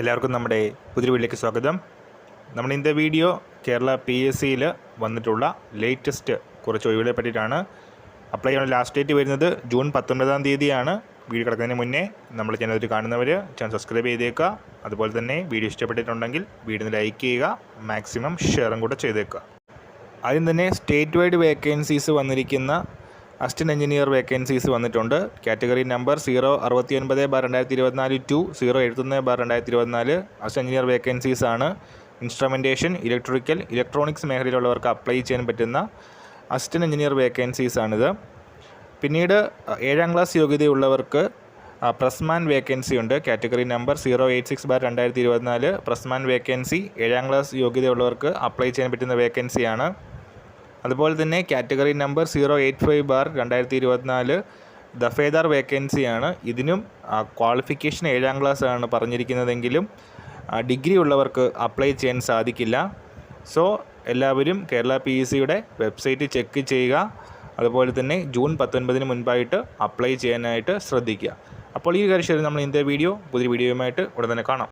എല്ലാവർക്കും നമ്മുടെ പുതിയ വീട്ടിലേക്ക് സ്വാഗതം. നമ്മൾ ഇന്നത്തെ വീഡിയോ കേരള പി എസ് സിയിൽ വന്നിട്ടുള്ള ലേറ്റസ്റ്റ് കുറച്ച് ഒഴിവുകളെ പറ്റിയിട്ടാണ്. അപ്ലൈ ചെയ്യാൻ ലാസ്റ്റ് ഡേറ്റ് വരുന്നത് ജൂൺ പത്തൊൻപതാം തീയതിയാണ്. വീഡിയോ കിടക്കുന്നതിന് മുന്നേ നമ്മൾ ചാനൽ കാണുന്നവർ ചാനൽ സബ്സ്ക്രൈബ് ചെയ്തേക്കുക. അതുപോലെ തന്നെ വീഡിയോ ഇഷ്ടപ്പെട്ടിട്ടുണ്ടെങ്കിൽ വീഡിയോ ലൈക്ക് ചെയ്യുക മാക്സിമം ഷെയറും കൂടെ ചെയ്തേക്കുക. ആദ്യം തന്നെ സ്റ്റേറ്റ് വൈഡ് വേക്കൻസീസ് വന്നിരിക്കുന്ന അസിസ്റ്റന്റ് എഞ്ചിനീയർ വേക്കൻസീസ് വന്നിട്ടുണ്ട്. കാറ്റഗറി നമ്പർ സീറോ അറുപത്തി ഒൻപത് ബാർ രണ്ടായിരത്തി ഇരുപത്തിനാല് ടു സീറോ എഴുപത്തൊന്ന് ബാർ രണ്ടായിരത്തി ഇരുപത്തിനാല് അസിസ്റ്റന്റ് എഞ്ചിനീയർ വേക്കൻസീസ് ആണ്. ഇൻസ്ട്രുമെന്റേഷൻ ഇലക്ട്രിക്കൽ ഇലക്ട്രോണിക്സ് മേഖലയിലുള്ളവർക്ക് അപ്ലൈ ചെയ്യാൻ പറ്റുന്ന അസിസ്റ്റന്റ് എഞ്ചിനീയർ വേക്കൻസീസ് ആണിത്. പിന്നീട് ഏഴാം ക്ലാസ് യോഗ്യതയുള്ളവർക്ക് പ്രസ്മാൻ വേക്കൻസി ഉണ്ട്. Category number zero eight six bar രണ്ടായിരത്തി ഇരുപത്തിനാല് പ്രസ്മാൻ വേക്കൻസി ഏഴാം ക്ലാസ് യോഗ്യതയുള്ളവർക്ക് അപ്ലൈ ചെയ്യാൻ പറ്റുന്ന വേക്കൻസിയാണ്. അതുപോലെ തന്നെ category number zero eight five bar രണ്ടായിരത്തി ഇരുപത്തിനാല് ദഫേദാർ വേക്കൻസിയാണ് ഇതിനും ക്വാളിഫിക്കേഷൻ ഏഴാം ക്ലാസ് ആണ് പറഞ്ഞിരിക്കുന്നതെങ്കിലും ഡിഗ്രി ഉള്ളവർക്ക് അപ്ലൈ ചെയ്യാൻ സാധിക്കില്ല. സോ എല്ലാവരും കേരള പി എസ് സിയുടെ വെബ്സൈറ്റ് ചെക്ക് ചെയ്യുക. അതുപോലെ തന്നെ ജൂൺ പത്തൊൻപതിന് മുൻപായിട്ട് അപ്ലൈ ചെയ്യാനായിട്ട് ശ്രദ്ധിക്കുക. അപ്പോൾ ഈ കാര്യം ശരി നമ്മൾ ഇന്നത്തെ വീഡിയോ പുതിയ വീഡിയോയുമായിട്ട് ഉടൻ തന്നെ കാണാം.